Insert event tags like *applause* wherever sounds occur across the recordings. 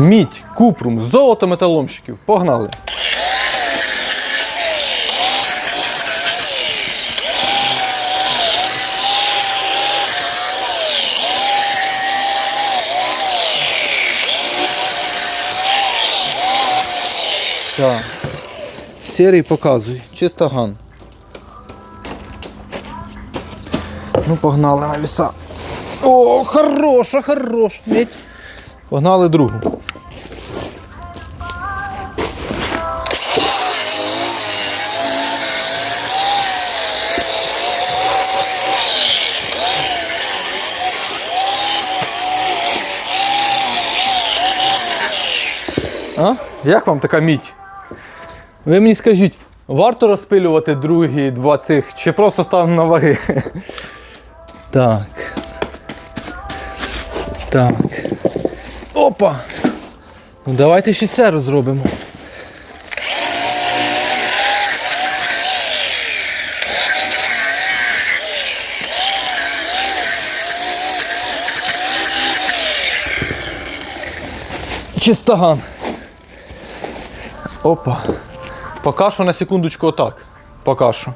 Мідь, купрум, золото металомщиків. Погнали. Так. Серій показуй. Чистоган. Ну, погнали на віса. О, хороша, хороша. Погнали другу. А? Як вам така мідь? Ви мені скажіть, варто розпилювати другі два цих, чи просто ставимо на ваги? *laughs* Так. Так. Опа! Ну давайте ще це розробимо. Чистоган. Опа. Поки що на секундочку отак. Поки що.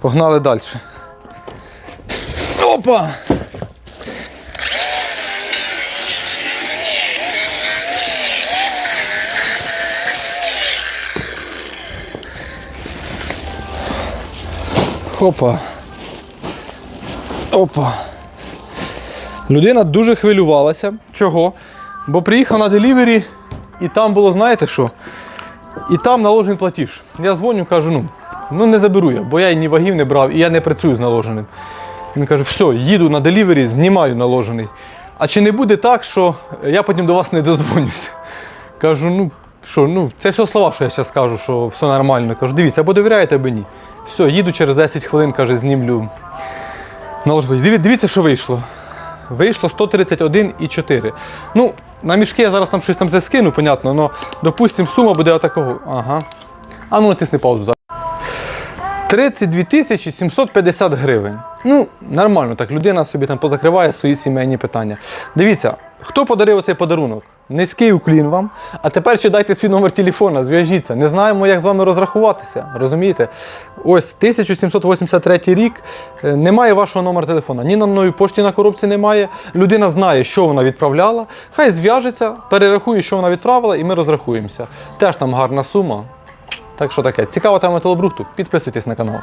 Погнали далі. Опа! Опа. Опа. Людина дуже хвилювалася. Чого? Бо приїхав на делівері і там було, знаєте що? І там наложений платіж. Я дзвоню, кажу, ну, ну не заберу я, бо я ні вагів не брав і я не працюю з наложеним. Він каже, все, їду на делівері, знімаю наложений. А чи не буде так, що я потім до вас не дозвонюся? Кажу, ну що, ну, це все слова, що я зараз скажу, що все нормально. Кажу, дивіться, або довіряєте, або ні. Все, їду через 10 хвилин, каже, знімлю. Наложний Дивіться, що вийшло. Вийшло 131,4. Ну, на мішки я зараз там щось там заскину, скину, понятно, але, допустимо, сума буде отакого. Ага. А ну натисни паузу зараз. 32 тисячі 750 гривень. Ну, нормально, так людина собі там позакриває свої сімейні питання. Дивіться, хто подарив цей подарунок? Низький уклін вам. А тепер ще дайте свій номер телефона, зв'яжіться. Не знаємо, як з вами розрахуватися. Розумієте? Ось 1783 рік. е, Немає вашого номера телефона. Ні на мною пошті на коробці немає. Людина знає, що вона відправляла. Хай зв'яжеться, перерахує, що вона відправила, і ми розрахуємося. Теж там гарна сума. Так що таке, цікава тема металобрухту, підписуйтесь на канал.